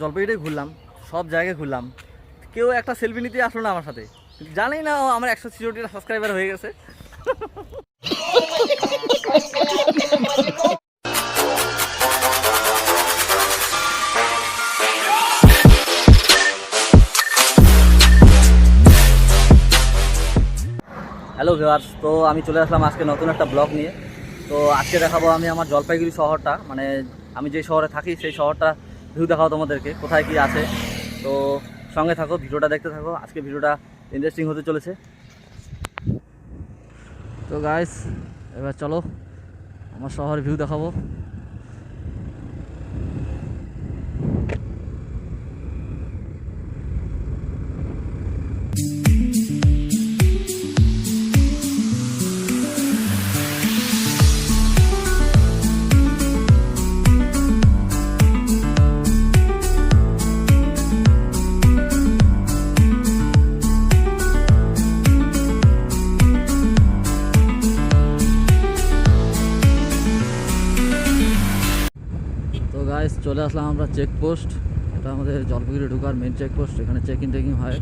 জলপাইগুড়ি ঘুরলাম, সব জায়গায় ঘুরলাম। কেউ একটা সেলফি নিতে আসলো না আমার সাথে। জানি না আমার একশো ছিষট্টিটা সাবস্ক্রাইবার হয়ে গেছে। হ্যালো ভিউয়ার্স তো আমি চলে আসলাম আজকে নতুন একটা ব্লগ নিয়ে। তো আজকে দেখাবো আমি আমার জলপাইগুড়ি শহরটা মানে আমি যে শহরে থাকি সেই শহরটা ভিউ দেখাও তোমাদেরকে, কোথায় কি আছে। তো সঙ্গে থাকো, ভিডিওটা দেখতে থাকো। আজকে ভিডিওটা ইন্টারেস্টিং হতে চলেছে। তো গাইস এবার চলো, আমার শহর ভিউ দেখাবো। আসলাম আমরা চেকপোস্ট এটা আমাদের জলপাইগুড়ি ঢোকার মেন চেকপোস্ট এখানে চেক ইন টেকিং হয়।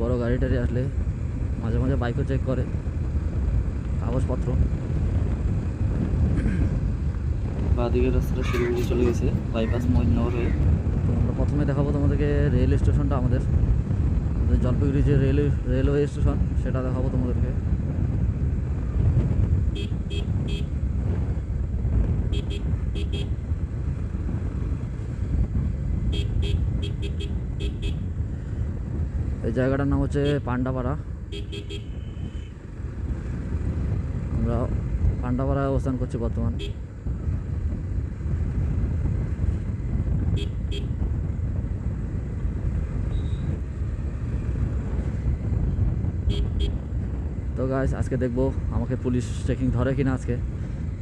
বড় গাড়ি টাড়ি আসলে মাঝে মাঝে বাইকও চেক করে। কাগজপত্র। বাদিকের রাস্তাটা শিলিগুড়ি চলে গেছে বাইপাস মহিনগর হয়ে। তো আমরা প্রথমে দেখাবো তোমাদেরকে রেল স্টেশনটা আমাদের। আমাদের জলপাইগুড়ি যে রেল রেলওয়ে স্টেশন সেটা দেখাবো তোমাদেরকে। এই জায়গাটার নাম হচ্ছে পান্ডাপাড়া। আমরা পান্ডাপাড়ায় অবস্থান করছি বর্তমান। তো গাইস আজকে দেখব আমাকে পুলিশ চেকিং ধরে কিনা আজকে।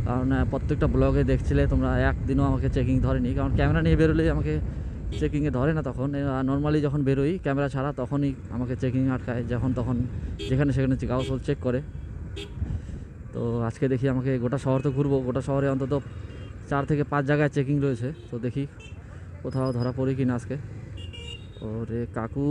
কারণ প্রত্যেকটা ব্লগে দেখছিলে তোমরা, একদিনও আমাকে চেকিং ধরেনি। কারণ ক্যামেরা নিয়ে বেরোলেই আমাকে চেকিংয়ে ধরে না তখন। নর্মালি যখন বেরোই ক্যামেরা ছাড়া তখনই আমাকে চেকিং আটকায়, যখন তখন যেখানে সেখানে কাগজপত্র চেক করে। তো আজকে দেখি আমাকে গোটা শহর তো ঘুরবো, গোটা শহরে অন্তত চার থেকে পাঁচ জায়গায় চেকিং রয়েছে। তো দেখি কোথাও ধরা পড়ি কি না আজকে। ওরে কাকু!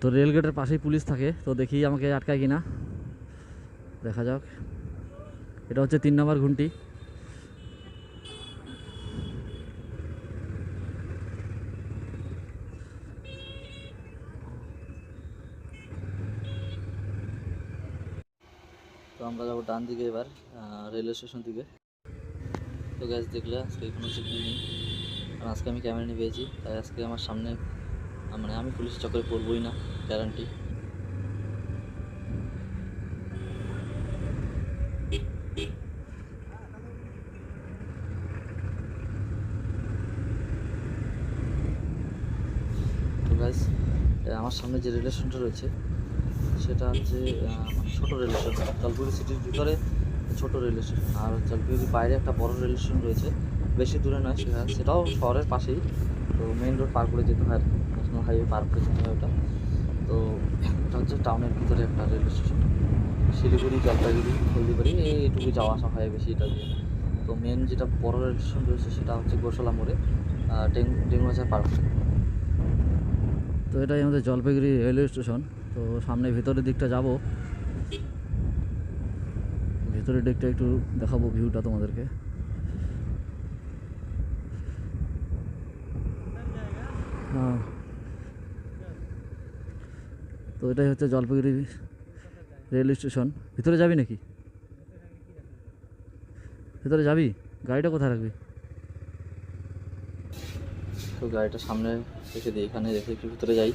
তো রেল গেটের পাশেই পুলিশ থাকে, তো দেখি আমাকে আটকায় কিনা। দেখা যাক। এটা হচ্ছে তিন নম্বর ঘুমটি। তো আমরা যাব ডান দিকে এবার রেলওয়ে স্টেশন দিকে। তো গ্যাস দেখলে আজকে কোনো চেকিং নেই। কারণ আজকে আমি ক্যামেরা নিয়ে পেয়েছি তাই আজকে আমার সামনে মানে আমি পুলিশের চক্করে পড়বই না গ্যারান্টি আমার সামনে যে রেল স্টেশনটা রয়েছে, সেটা হচ্ছে মানে ছোটো রেল স্টেশন জলপাইগুড়ি সিটির ভিতরে ছোট রেল স্টেশন আর জলপাইগুড়ির বাইরে একটা বড় রেল স্টেশন রয়েছে, বেশি দূরে নয় সেটা সেটাও শহরের পাশেই। তো মেইন রোড পার করে যেতে হয় ন্যাশনাল হাইওয়ে পার করে যেতে হয় ওটা। তো এটা হচ্ছে টাউনের ভিতরে একটা রেলওয়ে স্টেশন শিলিগুড়ি, জলপাইগুড়ি, হলদিবাড়ি, এইটুকু যাওয়া আসা হয় বেশি এটা দিয়ে। তো মেন যেটা বড় রেল স্টেশন রয়েছে সেটা হচ্ছে গোশালা মোড়ে ডেঙ্গু ডেঙ্গু বাজার পার করে। তো এটাই আমাদের জলপাইগুড়ি রেলওয়ে স্টেশন তো সামনে ভিতরের দিকটা যাব। ভিতরের দিকটা একটু দেখাবো ভিউটা তোমাদেরকে। হ্যাঁ তো এটাই হচ্ছে জলপাইগুড়ি রেল স্টেশন। ভিতরে যাবি নাকি? ভিতরে যাবি? গাড়িটা কোথায় রাখবি? তো গাড়িটা সামনে রেখে দিই, এখানে রেখে একটু ভিতরে যাই।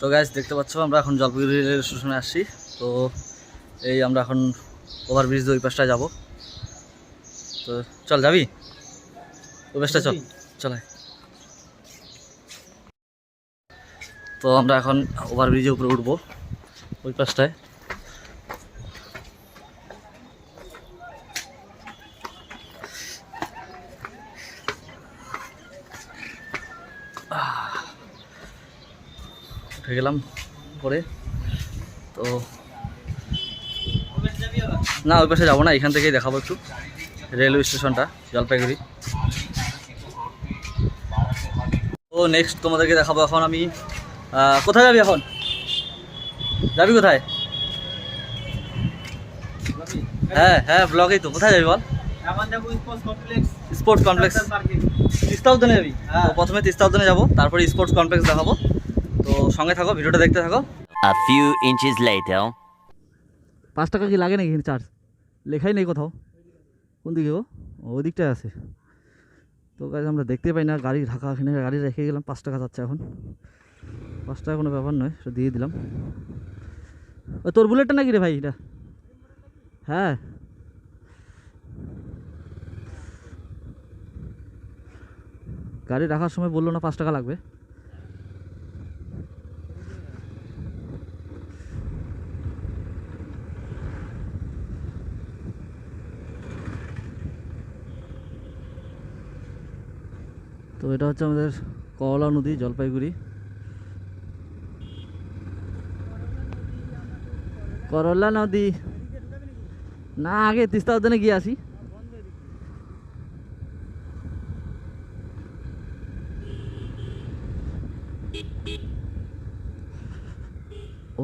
তো গ্যাস দেখতে পাচ্ছ, আমরা এখন জলপাইগুড়ি রেল স্টেশনে আসছি। তো এই আমরা এখন ওভারব্রিজ ওই পাশটায় যাব। তো চল, যাবি? ওই চল চল। তো আমরা এখন ওভারব্রিজের উপরে উঠবো, ওই পাশটায়। উঠে গেলাম পরে তো না, ওই পাশে যাব না, এখান থেকেই দেখাবো একটু। রেলওয়ে স্টেশনটা, জলপাইগুড়ি। নেক্সট তোমাদেরকে দেখাবো এখন আমি কোথায় যাবি এখন? যাবি কোথায়? হ্যাঁ হ্যাঁ ব্লগেই তো। কোথায় যাবি বল? স্পোর্টস কমপ্লেক্স স্পোর্টস কমপ্লেক্স পার্কে তিস্তা উদ্যানে যাবি তো প্রথমে তিস্তা উদ্যানে যাব তারপরে স্পোর্টস কমপ্লেক্স দেখাবো। তো সঙ্গে থাকো ভিডিওটা দেখতে থাকো। A few inches later. পাঁচ টাকা কি লাগে নাকি চার্জ লেখাই নেই কোথাও। কোন দিকে ও ও, ওই দিকটায় আছে। তো গাড়ি আমরা দেখতে পাই না, গাড়ি ঢাকা এখানে গাড়ি রেখে গেলাম, পাঁচ টাকা যাচ্ছে এখন। পাঁচ টাকা কোনো ব্যাপার নয় সে দিয়ে দিলাম। ও, তোর বুলেটটা নাকি রে ভাই, এটা? হ্যাঁ। গাড়ি রাখার সময় বলল না পাঁচ টাকা লাগবে? তো এটা হচ্ছে আমাদের কওলা নদী, জলপাইগুড়ি। করলা নদী। না, আগে তিস্তা উদ্যানে গিয়ে আসি।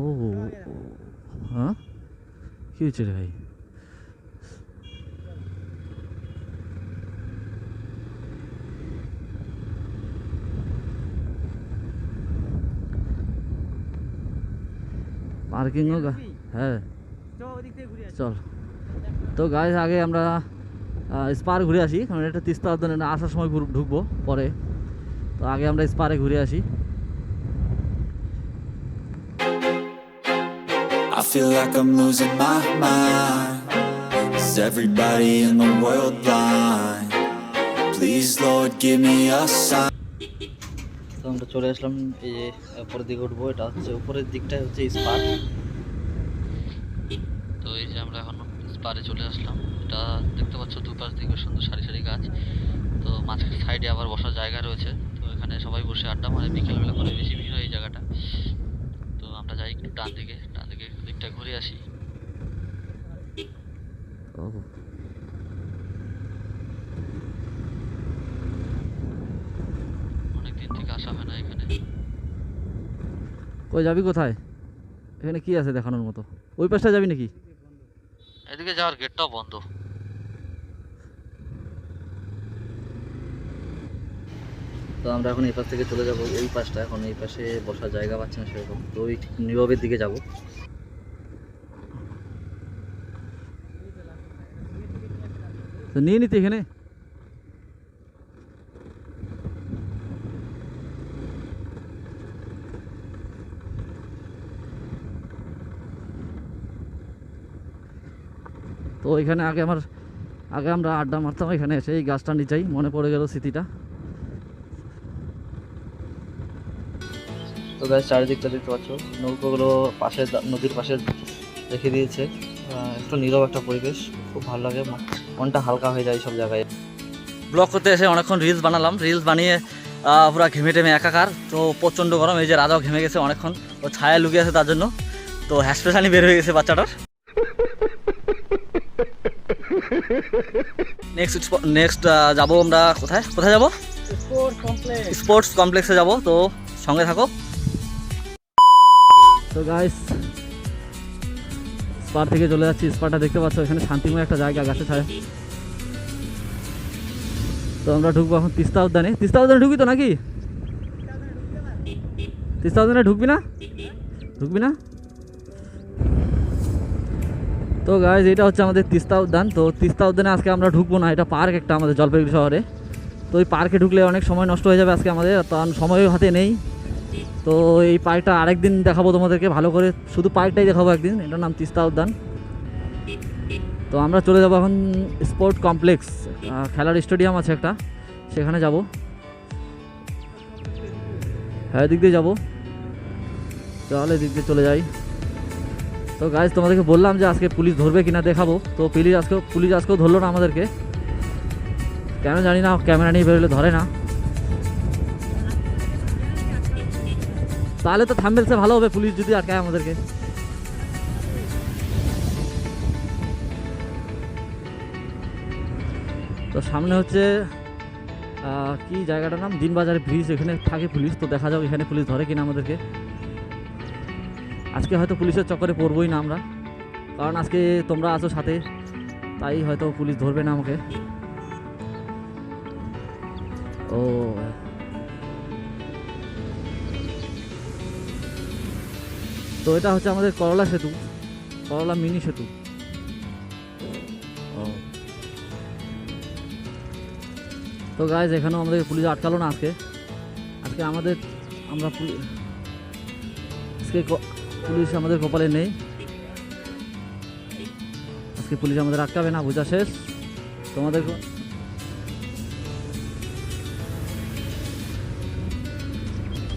ও হ্যাঁ? কি হয়েছে রে ভাই? পার্কিংও হ্যাঁ। তো ওদিক থেকে ঘুরে আসি। চল। তো গাইস আগে আমরা স্পার ঘুরে আসি। কারণ এটা তিস্তা উদ্যানে না আসার সময় ঢুকবো পরে। তো আগে আমরা স্পারে ঘুরে আসি। I feel like I'm losing my mind. Is everybody in the world blind? Please, Lord, give me a sign. আমরা চলে আসলাম এই যে উপরের দিকে উঠবো, এটা হচ্ছে উপরের দিকটাই হচ্ছে স্পার। তো এই যে আমরা এখন স্পারে চলে আসলাম। এটা দেখতে পাচ্ছ দুপাশ দিকে সুন্দর সারি সারি গাছ। তো মাঝখানে সাইডে আবার বসার জায়গা রয়েছে। তো এখানে সবাই বসে আড্ডা মারে, বিকেলবেলা করে বেশি ভিড় হয় এই জায়গাটা। তো আমরা যাই একটু ডান দিকে ডান দিকে দিকটা ঘুরে আসি ও অনেক দিন থেকে আসা হয় না এখানে কই যাবি কোথায়? এখানে কি আছে দেখানোর মতো? ওই পাশটা যাবি নাকি? এদিকে যাওয়ার গেটটাও বন্ধ। তো আমরা এখন এই পাশ থেকে চলে যাব। ওই পাশটা এখন এই পাশে বসার জায়গা পাচ্ছি না সেরকম। তো ওই নীরবের দিকে যাব। তো নিয়ে নিতে এখানে? তো এখানে আগে আমার আগে আমরা আড্ডা মারতাম এখানে এসে এই গাছটা নিচেই মনে পড়ে গেল স্মৃতিটা। তো গাছ চারিদিকটা দেখতে পাচ্ছ নৌকোগুলো পাশে নদীর পাশে রেখে দিয়েছে। একটু নীরব একটা পরিবেশ খুব ভালো লাগে মনটা হালকা হয়ে যায় সব জায়গায়। ব্লগ করতে এসে অনেকক্ষণ রিলস বানালাম রিলস বানিয়ে পুরো ঘেমে টেমে একাকার তো প্রচণ্ড গরম এই যে রাজাও ঘেমে গেছে অনেকক্ষণ ও ছায়া লুকিয়ে আছে তার জন্য তো হ্যাসপেশানি বের হয়ে গেছে বাচ্চাটার। নেক্সট নেক্সট যাব আমরা কোথায়? কোথায় যাব? স্পোর্টস কমপ্লেক্সে যাব তো সঙ্গে থাকো। তো গাইস স্পার থেকে চলে যাচ্ছি। স্পারটা দেখতে পাচ্ছ এখানে শান্তিময় একটা জায়গা গাছে ছায়। তো আমরা ঢুকবো এখন তিস্তা উদ্যানে। তিস্তা উদ্যানে ঢুকবি তো নাকি? তিস্তা উদ্যানে ঢুকবি না? ঢুকবি না? তো গাইজ এটা হচ্ছে আমাদের তিস্তা উদ্যান। তো তিস্তা উদ্যানে আজকে আমরা ঢুকবো না, এটা পার্ক একটা আমাদের জলপাইগুড়ি শহরে। তো এই পার্কে ঢুকলে অনেক সময় নষ্ট হয়ে যাবে আজকে আমাদের কারণ সময় হাতে নেই। তো এই পার্কটা আরেকদিন দেখাবো তোমাদেরকে ভালো করে। শুধু পার্কটাই দেখাবো একদিন, এটার নাম তিস্তা উদ্যান। তো আমরা চলে যাব এখন স্পোর্ট কমপ্লেক্স খেলার স্টেডিয়াম আছে একটা, সেখানে যাব। হ্যাঁ এদিক দিয়ে যাব। তাহলে দিক দিয়ে চলে যাই। তো গাইজ তোমাদেরকে বললাম যে আজকে পুলিশ ধরবে কিনা দেখাবো। তো পুলিশ আজকে, পুলিশ আজকেও ধরলো না আমাদেরকে। কেন জানি না, ক্যামেরা নিয়ে বেরোলে ধরে না। তাহলে তো থাম্বেলসে ভালো হবে, পুলিশ যদি আটকায় আমাদেরকে। তো সামনে হচ্ছে কি জায়গাটার নাম? দিনবাজারে ব্রিজ, এখানে থাকে পুলিশ। তো দেখা যাক এখানে পুলিশ ধরে কিনা আমাদেরকে। আজকে হয়তো পুলিশের চক্করে পড়বই না আমরা। কারণ আজকে তোমরা আছো সাথে, তাই হয়তো পুলিশ ধরবে না আমাকে। ও। তো এটা হচ্ছে আমাদের করলা সেতু, করলা মিনি সেতু। তো গাইজ এখানেও আমাদের পুলিশ আটকালো না আজকে। আজকে আমাদের, আমরা আজকে পুলিশ আমাদের কপালে নেই। আজকে পুলিশ আমাদের আটকাবে না, বোঝা শেষ। তোমাদের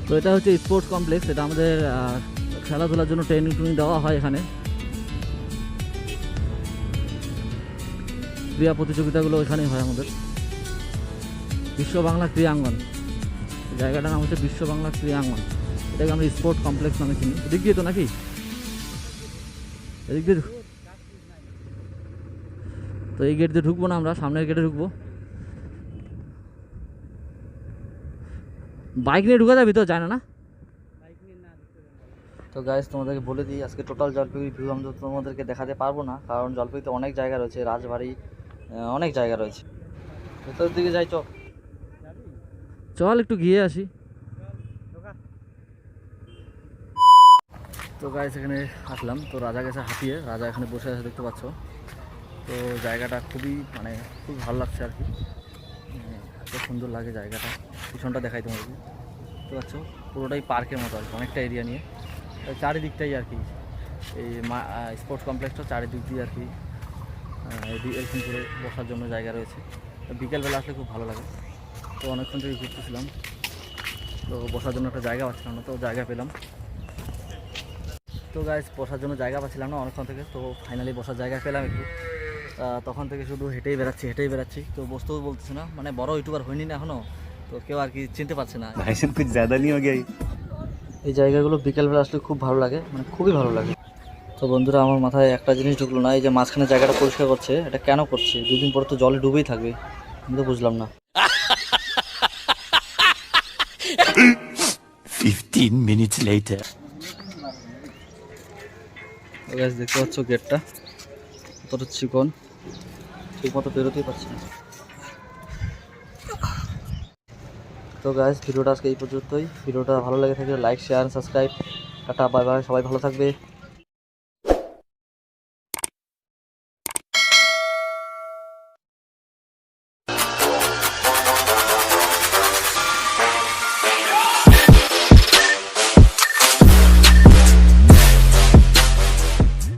তো এটা হচ্ছে স্পোর্টস কমপ্লেক্স এটা আমাদের খেলাধুলার জন্য ট্রেনিং ট্রেনিং দেওয়া হয় এখানে। ক্রীড়া প্রতিযোগিতাগুলো এখানেই হয় আমাদের। বিশ্ব বাংলা ক্রীড়াঙ্গন। জায়গাটার নাম হচ্ছে বিশ্ব বাংলা ক্রীড়াঙ্গন। এটাকে আমরা স্পোর্ট কমপ্লেক্স নামে চিনি। এদিক দিয়ে তো নাকি? এদিক দিয়ে তো এই গেট দিয়ে ঢুকবো না আমরা সামনের গেটে ঢুকবো। বাইক নিয়ে ঢুকা যাবি তো যায় না তো গাইজ তোমাদেরকে বলে দিই আজকে টোটাল জলপাইগুড়ি ভিউ আমি তোমাদেরকে দেখাতে পারব না কারণ জলপাইগুড়িতে অনেক জায়গা রয়েছে রাজবাড়ি অনেক জায়গা রয়েছে। ভেতরের দিকে যাই চ চল একটু গিয়ে আসি। তো গাইস এখানে আসলাম। তো রাজা গেছে হাঁটিয়ে রাজা এখানে বসে আছে, দেখতে পাচ্ছ। তো জায়গাটা খুবই মানে খুব ভালো লাগছে আর কি। মানে এত সুন্দর লাগে জায়গাটা। পিছনটা দেখাই তোমাকে দেখতে পাচ্ছ? পুরোটাই পার্কের মতো আর কি, অনেকটা এরিয়া নিয়ে। চারিদিকটাই আর কি। এই স্পোর্টস কমপ্লেক্সটা চারিদিক দিয়ে আর কি এরকম করে বসার জন্য জায়গা রয়েছে। বিকেলবেলা আসলে খুব ভালো লাগে। তো অনেকক্ষণ থেকে ঘুরতেছিলাম। তো বসার জন্য একটা জায়গা পাচ্ছিলাম না, তো জায়গা পেলাম। তো গাইজ বসার জন্য জায়গা পাচ্ছিলাম না অনেকক্ষণ থেকে তো ফাইনালি বসার জায়গা পেলাম একটু। তখন থেকে শুধু হেঁটেই বেড়াচ্ছি হেঁটেই বেড়াচ্ছি। তো বসতেও বলতেছে না মানে বড় ইউটিউবার হয়নি না এখনও তো কেউ আর কি চিনতে পারছে না। জ্যাদা গিয়ে এই জায়গাগুলো বিকালবেলা আসলে খুব ভালো লাগে মানে খুবই ভালো লাগে। তো বন্ধুরা আমার মাথায় একটা জিনিস ঢুকলো না এই যে মাঝখানে জায়গাটা পরিষ্কার করছে এটা কেন করছে? দুদিন পরে তো জলে ডুবেই থাকবে আমি তো বুঝলাম না। ফিফটিন মিনিটস লেটার গাছ দেখতে পাচ্ছ গেটটা কতটা চিকন? ঠিক মতো বেরোতেই পারছি না। তো গাছ ভিডিওটা আজকে এই পর্যন্তই। ভিডিওটা ভালো লেগে থাকলে like share subscribe tata bye bye সবাই ভালো থাকবে।